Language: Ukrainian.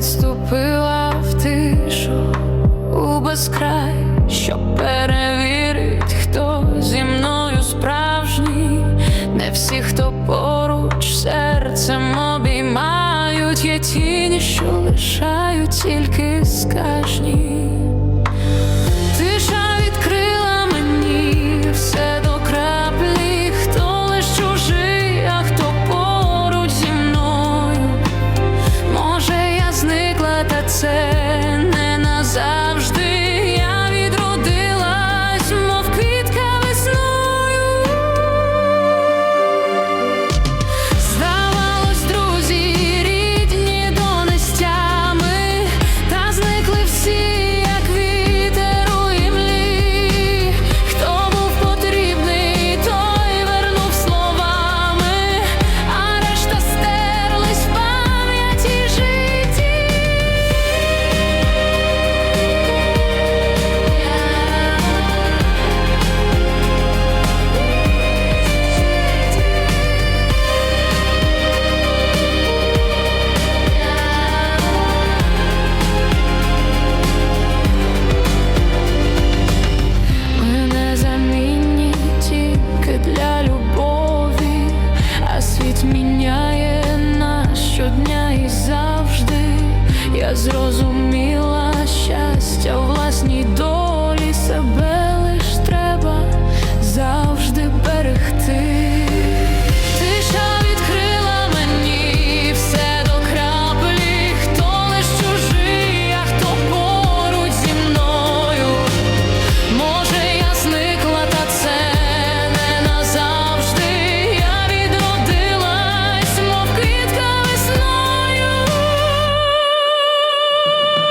відступила в тишу у безкрай, щоб перевірить, хто зі мною справжній, не всі, хто поруч серцем обіймають, є тіні, що лишають тільки скажні. зрозуміла щастя у власній душі. Música